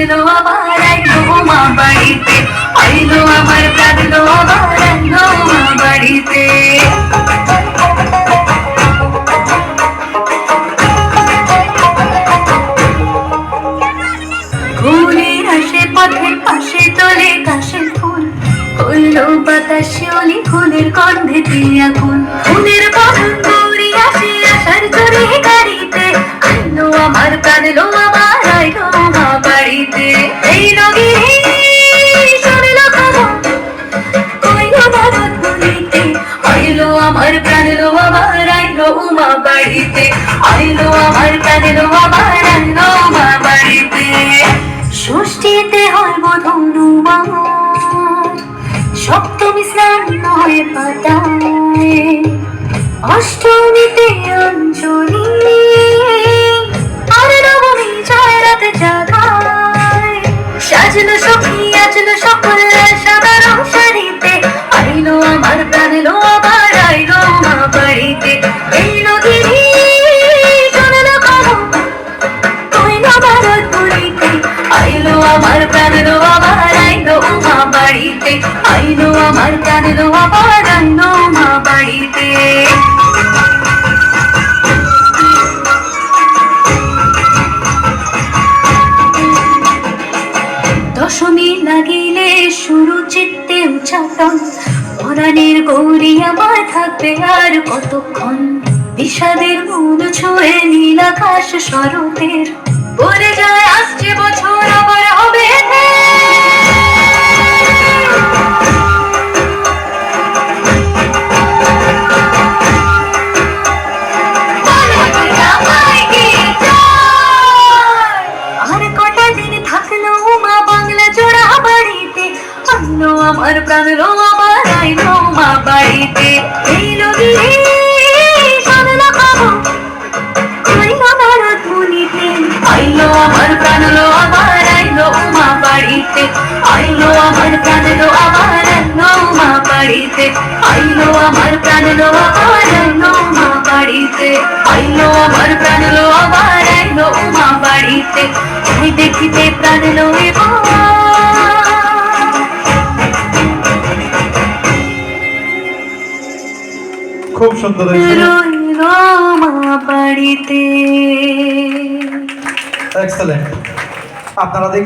কাঁদলো আবার আইলো মা বাড়িতে আইলো আমার কাঁদলো আবার আইলো মা বাড়িতে। ফুলের আসে পথের পাশে অলি ফুলের গন্ধে দিয়া ফুল ফুলের বাগান গৌরি আসে আসার চলে গাড়িতে। আইলো আমার, কাঁদলো আমার, আইলো বাড়িতে। এই নগী শুনলো খবর কইলো ভারত বলিতে, আইলো আমার প্রাণেলো আবার আইলো মা বাড়িতে, আইলো আমার প্রাণেলো আবার আইলো মা বাড়িতে। ষষ্ঠীতে হয় বধনুমা সপ্তমী স্নান হয় পাতায় অষ্টমীতে বাড়িতে। আইলো আমার প্রাণেলো আবার আইলো মা বাড়িতে। দশমী লাগিলে শুরু চিত্তে উচ্চাটন পরাণের গৌরী আমার থাকবে আর কতক্ষণ? বিষাদের মূল ছুঁয়ে নীল আকাশ আমার প্রাণলো আমার আইলো মা বাড়িতে। এইলো গিয়ে শোনলো খবর কইলো নারদ মুনিতে আইলো আমার আইলো বাড়িতে। আইলো আমার আইলো মা বাড়িতে। আইলো আমার প্রাণলো আবার আইলো মা বাড়িতে। আইলো আমার প্রাণলো আবার আইলো মা বাড়িতে। তাই দেখিতে প্রাণলো এবার খুব সুন্দর এক্সেলেন্ট আপনারা দেখ